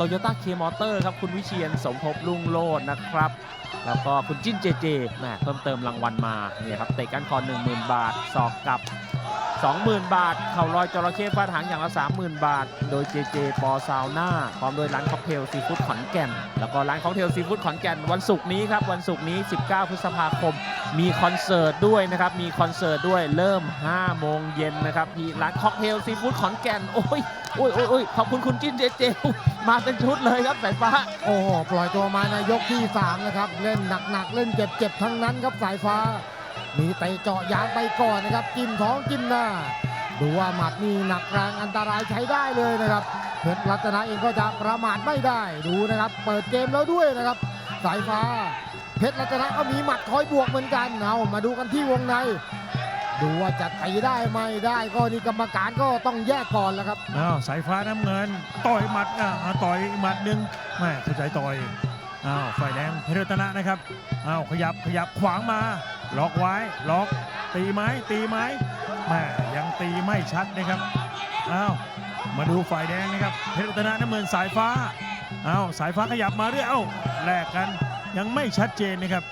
โตโยต้าเคมอเตอร์ครับ คุณวิเชียนสมภพลุงโลดนะครับ แล้วก็คุณจิ้นเจเจแหมเพิ่มเติมรางวัลมาเนี่ยครับเตะก้านคอ 10,000 บาท สอกกลับ 20,000 บาท เข่าลอยจระเข้ฟาดหางอย่างละ 30,000 บาท โดยเจเจปอซาวน่าพร้อมโดยร้านค็อกเทลซีฟู้ดขอนแก่น แล้วก็ร้านค็อกเทลซีฟู้ดขอนแก่นวันศุกร์นี้ครับ วันศุกร์นี้ 19 พฤษภาคม มีคอนเสิร์ตด้วยนะครับ มีคอนเสิร์ตด้วยเริ่ม 5 โมงเย็นนะครับที่ร้านค็อกเทลซีฟู้ดขอนแก่น โอ้ยโอ้ยโอ้ยอยขอบคุณคุณจิ้นเจเจมาเป็นชุดเลยครับสายฟ้า โอ้โหปล่อยตัวมาในยกที่3นะครับเล่นหนักๆเล่นเจ็บๆทั้งนั้นครับสายฟ้า มีเตะเจาะยางไปก่อนนะครับจิ้มท้องจิ้มหน้า ดูว่าหมัดนี่หนักแรงอันตรายใช้ได้เลยนะครับเพชรรัตนะเองก็จะประมาทไม่ได้ดูนะครับ เปิดเกมแล้วด้วยนะครับ สายฟ้า เพชรรัตนะก็มีหมัดคอยบวกเหมือนกันเอามาดูกันที่วงใน ดูว่าจะตีได้ไม่ได้ก็นี่กรรมการก็ต้องแยกก่อนแล้วครับอ้าวสายฟ้าน้ำเงิน ต่อยหมัดอ่าต่อยหมัดหนึ่งแม่เข้าใจต่อยอ้าวฝ่ายแดงเพชรรัตนะนะครับอ้าวขยับขยับขวางมา ล็อกไว้ล็อกตีไหมตีไหมแม่ยังตีไม่ชัดนะครับอ้าวมาดูฝ่ายแดงนะครับเพชรรัตนะน้ำเงินสายฟ้าอ้าวสายฟ้าขยับมาเรื่อยเอ้าแลกกันยังไม่ชัดเจนนะครับ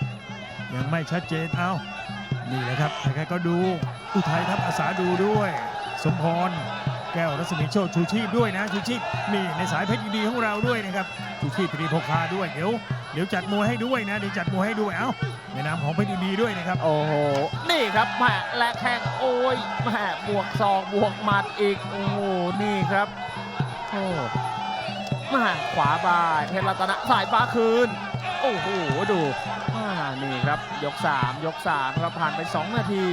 ยังไม่ชัดเจนเอ้านี่แหละครับใครๆก็ดูอุทัยทัพอาสาดูด้วย สมพรแก้วรัศมีโชคชูชีพด้วยนะชูชีพนี่ในสายเพชรยินดีของเราด้วยนะครับชูชีพตรีพกพาด้วยเดี๋ยวเดี๋ยวจัดมวยให้ด้วยนะเดี๋ยวจัดมวยให้ด้วยเอ้า ในนามของเพชรยินดีด้วยนะครับ โอ้โห นี่ครับแหมแลกแข้งโอ้ยแหมบวกศอกบวกหมัดอีก โอ้โห นี่ครับโอ้แหมาขวาบายเพชรรัตนะสายฟ้าคืน โอ้โห ดูอ่านี่ครับยก 3 ยก3ครับผ่านไป 2 นาที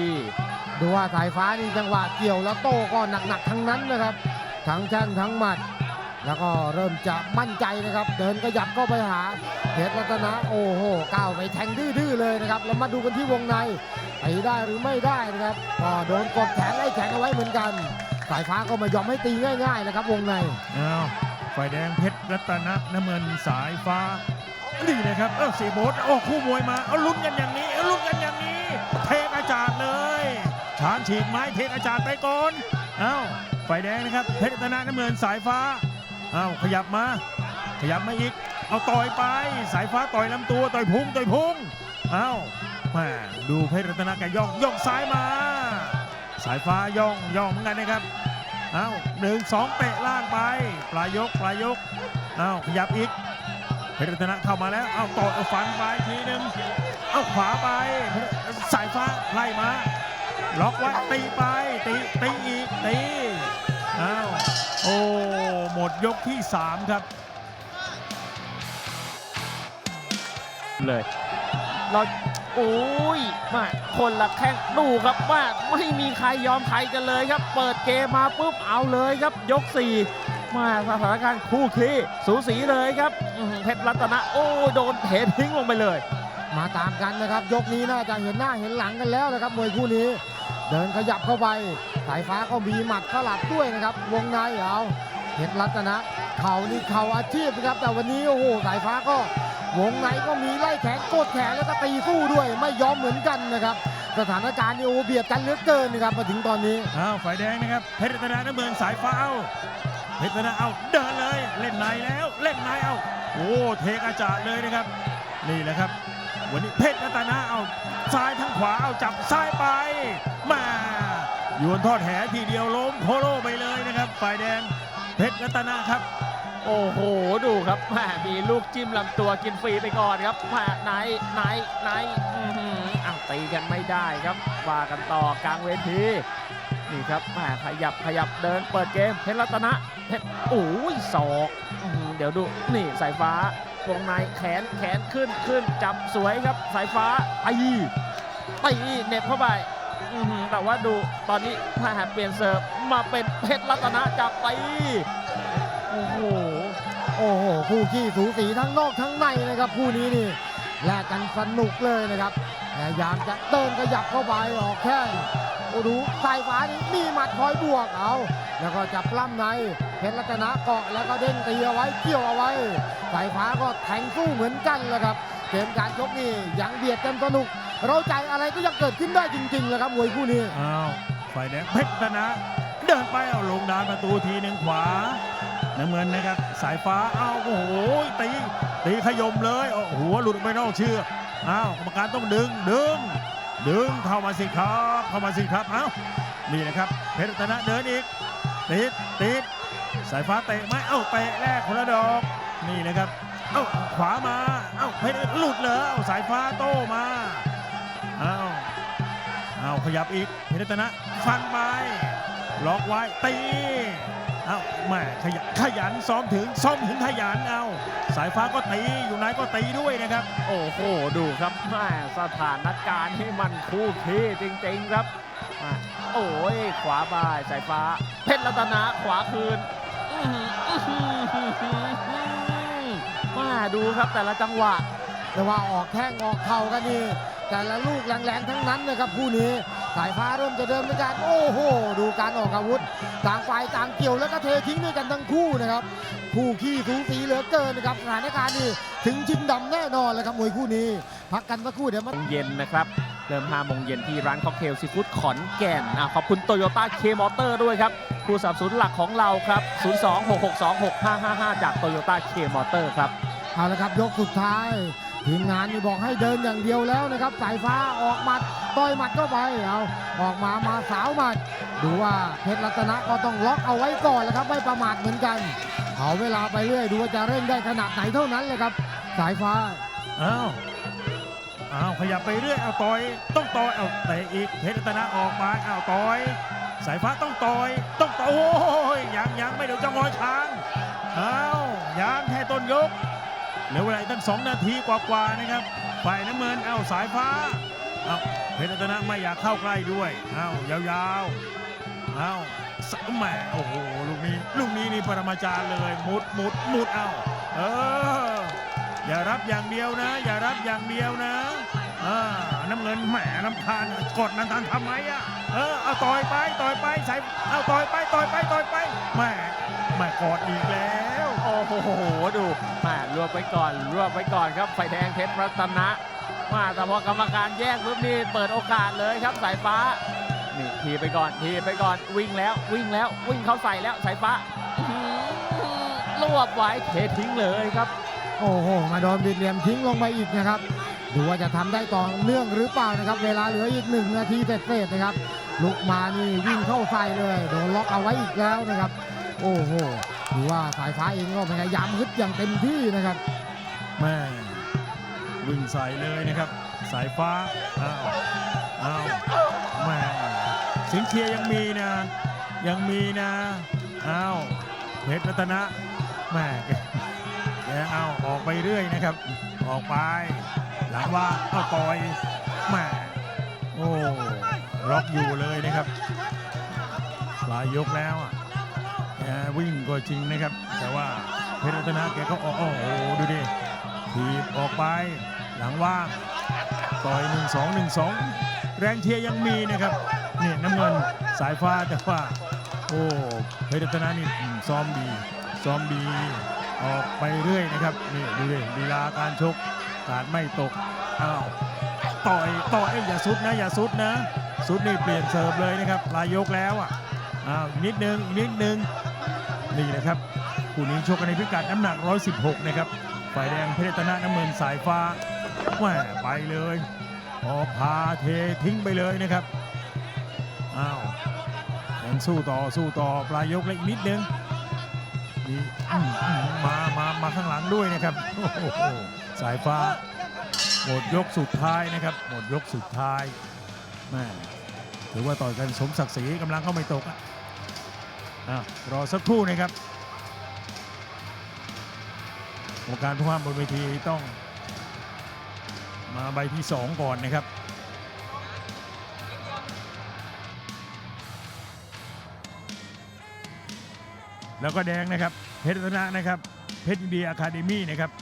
ดูว่าสายฟ้านี่จังหวะเกี่ยวแล้วโต้ก็หนักๆทั้งนั้นนะครับ ทั้งแข้งทั้งหมัด แล้วก็เริ่มจะมั่นใจนะครับ เดินกระยับเข้าไปหาเพชรรัตนะโอ้โหก้าวไปแทงดื้อๆเลยนะครับ แล้วมาดูกันที่วงในตีได้หรือไม่ได้นะครับก็โดนกดแขนไล่แขนเอาไว้เหมือนกันสายฟ้าก็ไม่ยอมให้ตีง่ายๆนะครับวงในอ้าวฝ่ายแดงเพชรรัตนะน้ำเงินสายฟ้านี่นะครับเออเสียโบดโอ้คู่มวยมาเอาลุ้นกันอย่างนี้เอาลุ้นกันอย่างนี้ เทกอาจารย์เลยชานฉีกไม้เทกอาจารย์ไปก่อนเอ้าฝ่ายแดงนะครับเพชรรัตนะน้ำเงินสายฟ้า อ้าวขยับมา ขยับมาอีก เอาต่อยไป สายฟ้าต่อยลำตัวต่อยพุงต่อยพุงอ้าแม่ดูเพชรรัตนะแกย่องย่องซ้ายมา สายฟ้าย่องย่องเหมือนกันนะครับอ้าวหนึ่งสองเตะล่างไป ปลายยกปลายยกอ้าวขยับอีกเพชรรัตนะเข้ามาแล้วเอ้าต่อเอาฟันไปทีหนึ่งเอาขวาไป สายฟ้าไล่มาล็อกไว้ตีไปตีตีอีกตีอ้าวโอ้ ดยกที่ 3 ครับ เลยเราโอ้ยมาคนละแข้งดูครับว่าไม่มีใครยอมใครกันเลยครับ เปิดเกมมาปุ๊บเอาเลยครับ ยก 4 มาสถานการณ์คู่ขี้สูสีเลยครับอื้อหือเพชรรัตนะโอ้ยโดนเททิ้งลงไปเลย มาตามกันนะครับ ยกนี้น่าจะเห็นหน้าเห็นหลังกันแล้วนะครับมวยคู่นี้ เดินขยับเข้าไปสายฟ้าก็มีหมัดสลับด้วยนะครับ วงในเอา เพชรรัตนะเข่านี่เข่าอาชีพนะครับ แต่วันนี้โอ้โหสายฟ้าก็วงในก็มีไล่แขนกดแขนแล้วก็ตีสู้ด้วยไม่ยอมเหมือนกันนะครับ สถานการณ์นี่โอ้เบียดกันเหลือเกินนะครับมาถึงตอนนี้อ้าวฝ่ายแดงนะครับเพชรรัตนะน้ำเมืองสายฟ้าเอาเพชรรัตนะเอาเดินเลย เล่นในแล้วเล่นในเอาโอ้เทกอาจารย์เลยนะครับ นี่แหละครับ วันนี้เพชรรัตนะเอาซ้ายทั้งขวาเอาจับซ้ายไปมาโยนทอดแหทีเดียวล้มโคโลไปเลยนะครับฝ่ายแดง เพชรรัตนะครับ โอ้โห ดูครับแหมมีลูกจิ้มลำตัวกินฟรีไปก่อนครับแหมไหนไหนไหนอื้อหืออ้าวตีกันไม่ได้ครับว่ากันต่อกลางเวทีนี่ครับแหมขยับขยับเดินเปิดเกมเพชรรัตนะเพชรโอ้ยศอกเดี๋ยวดูนี่สายฟ้าวงในแขนแขนขึ้นขึ้นจับสวยครับสายฟ้าตีตีเน็บเข้าไป อื้อหือแต่ว่าดูตอนนี้แหมเปลี่ยนเสิร์ฟมาเป็นเพชรรัตนะจับตีโอ้โห โอ้โหคู่ขี้สูสีทั้งนอกทั้งในนะครับคู่นี้นี่แลกกันสนุกเลยนะครับพยายามจะเดินขยับเข้าไปออกแข้งโอ้ดูสายฟ้านี่มีหมัดคอยบวกเอา แล้วก็จับปล้ำในเพชรรัตนะเกาะแล้วก็เด้งตีเอาไว้เกี่ยวเอาไว้สายฟ้าก็แทงสู้เหมือนกันแหละครับเกมการชกนี่ยังเบียดกันสนุก เราใจอะไรก็ยังเกิดขึ้นได้จริงๆเลยครับมวยคู่นี้อ้าวฝ่ายแดงเพชรรัตนะเดินไปเอาลงดานประตูทีหนึ่งขวาน้ำเงินนะครับสายฟ้าเอาโอ้โหตีตีขยมเลยโอ้โหหัวหลุดไปนอกเชือกอ้าวกรรมการต้องดึงดึงดึงเข้ามาสิครับเข้ามาสิครับเอ้านี่นะครับ เพชรรัตนะเดินอีกติดติดสายฟ้าเตะไหมเอ้าเตะแรกคนละดอกนี่นะครับเอ้าขวามาเอ้าเพชรหลุดเลยเอ้าสายฟ้าโต้มา ขยับอีกเพชรรัตนะฟันไปล็อกไว้ตีเอ้าแม่ขยันขยันซ้อมถึงซ้อมถึงขยันเอาสายฟ้าก็ตีอยู่ไหนก็ตีด้วยนะครับ โอ้โหดูครับแม่สถานการณ์ที่มันคู่ขี้จริงๆครับอะโอ้ยขวาบายสายฟ้า เพชรรัตนะขวาคืนอื้อหืออื้อหืออื้อหือมาดูครับแต่ละจังหวะแต่ว่าออกแข้งออกเข่ากันนี่แต่ละลูกแรงๆทั้งนั้นนะครับคู่นี้ สายฟ้าเริ่มจะเดินด้วยกันโอ้โห ดูการออกอาวุธ ต่างฝ่ายต่างเกี่ยวแล้วก็เททิ้งด้วยกันทั้งคู่นะครับคู่ขี้สูสีเหลือเกินนะครับสถานการณ์นี่ถึงชิงดำแน่นอนเลยครับมวยคู่นี้ พักกันสักครู่เดี๋ยวมาโมงเย็นนะครับเริ่ม5โมงเย็นที่ร้านค็อกเทลซีฟู้ดขอนแก่นอะขอบคุณโตโยต้าเคมอเตอร์ด้วยครับผู้สนับสนุนหลักของเราครับ 026626555 จากโตโยต้าเคมอเตอร์ครับเอาละครับยกสุดท้าย ทีมงานนี่บอกให้เดินอย่างเดียวแล้วนะครับ สายฟ้าออกหมัดต่อยหมัดเข้าไปเอาออกมามาสาวหมัดดูว่าเพชรรัตนะก็ต้องล็อกเอาไว้ก่อนแล้วครับไม่ประมาทเหมือนกันเอาเวลาไปเรื่อยดูว่าจะเร่งได้ขนาดไหนเท่านั้นเลยครับ สายฟ้าอ้าวอ้าวขยับไปเรื่อยเอาต่อย ต้องต่อยเอาเตะอีกเพชรรัตนะออกมาเอาต่อย สายฟ้าต้องต่อย ต้องต่อยโอ้ยยังยังไม่เดี๋ยวจะงอยคางอ้าวยังแค่ต้นยก เหลือเวลาอีกตั้งสองนาทีกว่าๆนะครับฝ่ายน้ำเงินเอ้าสายฟ้าเอ้าเพชรรัตนะไม่อยากเข้าใกล้ด้วยเอ้ายาวๆเอ้าสแหมโอ้โหลูกนี้ลูกนี้นี่ปรมาจารย์เลยมุดมุดมุดเอ้าเอออย่ารับอย่างเดียวนะ อย่ารับอย่างเดียวนะอ่าน้ำเงินแหมน้ำคาญกดนั้นทันทำไมอะเออเอาต่อยไปต่อยไปใส่เอาต่อยไปต่อยไปต่อยไปแหม แหมกอดอีกแล้ว โอ้โห ดูมารวบไปก่อน รวบไปก่อนครับไฟแดงเพชรรัตนะมาแต่พอกรรมการแยกปุ๊บนี่เปิดโอกาสเลยครับสายฟ้า นี่ทีไปก่อนทีไปก่อนวิ่งแล้ววิ่งแล้ววิ่งเข้าใส่แล้วสายฟ้าอื้อหือรวบไว้เททิ้งเลยครับ โอ้โห มาโดนบิดเหลี่ยมทิ้งลงไปอีกนะครับ ดูว่าจะทำได้ต่อเนื่องหรือเปล่านะครับ เวลาเหลืออีกหนึ่งนาทีเศษๆนะครับ ลุกมานี่วิ่งเข้าใส่เลย โดนล็อกเอาไว้อีกแล้วนะครับ โอ้โหว่าสายฟ้าเองก็พยายามฮึดอย่างเต็มที่นะครับแม่วิ่งใส่เลยนะครับ สายฟ้าอ้าวอ้าวแม่เสิงเชียร์ยังมีนะ ยังมีนะอ้าวเพชรรัตนะแม่แกเอาออกไปเรื่อยนะครับ ออกไปหลังว่าเอาต่อยแม่โอ้ล็อกอยู่เลยนะครับปลายยกแล้วอะ แกวิ่งก็จริงนะครับ แต่ว่าเพชรรัตนะแกก็ออกโอ้โหดูดิทีบออกไปหลังว่างต่อย 1 2 1 2 แรงเชียร์ยังมีนะครับนี่น้ำเงินสายฟ้าแต่ว่าโอ้เพชรรัตนานี่ซ้อมดีซ้อมดีออกไปเรื่อยนะครับนี่ดูดิลีลาการชกการไม่ตกอ้าวต่อยต่อยอย่าสุดนะอย่าสุดนะสุดนี่เปลี่ยนเสิร์ฟเลยนะครับลายยกแล้วอะอ้าวนิดนึงนิดนึง นี่นะครับคู่นี้ชกกันในพิกัดน้ำหนัก 116 นะครับ ฝ่ายแดงเพชรตนะน้ำเงินสายฟ้าแหม่ไปเลยออพาเททิ้งไปเลยนะครับ อ้าวยังสู้ต่อสู้ต่อปลายยกแล้วอีกนิดนึงนี่มมมามามาข้างหลังด้วยนะครับ สายฟ้า หมดยกสุดท้ายนะครับ หมดยกสุดท้ายแม่ถือว่าต่อยกันสมศักดิ์ศรีกำลังเข้าไม่ตกอะ อ้าวรอสักครู่นะครับกรรมการผู้ห้ามบนเวทีต้อง มาใบที่ 2 ก่อนนะครับ แล้วก็แดงนะครับ เพชรรัตนะนะครับ เพชรดีอะคาเดมี่นะครับ